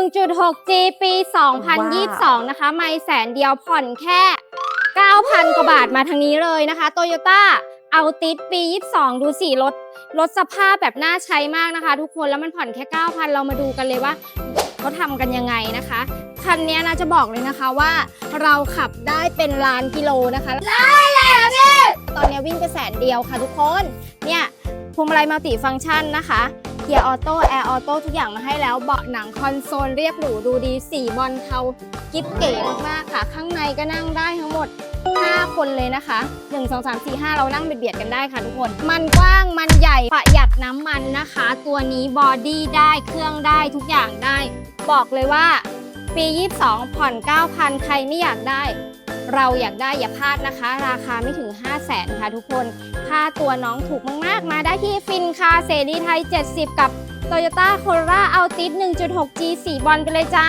1.6G ปี 2022 นะคะ ไม่แสนเดียวผ่อนแค่ 9,000 กว่าบาทมาทางนี้เลยนะคะ Toyota เอาติดปี 22 ดูสิรถรถสภาพแบบน่าใช้มากนะคะ ทุกคนแล้วมันผ่อนแค่ 9,000 เรามาดูกันเลยว่าเขาทำกันยังไงนะคะคันนี้นะจะบอกเลยนะคะว่าเราขับได้เป็นล้านกิโลนะคะได้แล้วพี่ตอนนี้วิ่งไปแสนเดียวค่ะทุกคนเนี่ยพวงมาลัยมัลติฟังก์ชันนะคะเกียร์ออโต้แอร์ออโต้ทุกอย่างมาให้แล้วเบาะหนังคอนโซลเรียบหรูดูดีสีบอลเทากิ๊บเก๋มากๆค่ะ ข้างในก็นั่งได้ทั้งหมด 5 คนเลยนะคะ 1 2 3 4 5 เรานั่งเบียดๆกันได้ค่ะทุกคน มันกว้างมันใหญ่ประหยัดน้ำมันนะคะ ตัวนี้บอดี้ได้เครื่องได้ทุกอย่างได้ บอกเลยว่า ปี 22 ผ่อน 9,000 ใครไม่อยากได้ เราอยากได้อย่าพลาดนะคะ ราคาไม่ถึง 5 0 0แสนค่ะทุกคน ค่าตัวน้องถูกมากๆ มาได้ที่ฟินคาเสรีไทย 70 กับ Toyota Corolla Altis 1.6G สีบอลไปเลยจ้า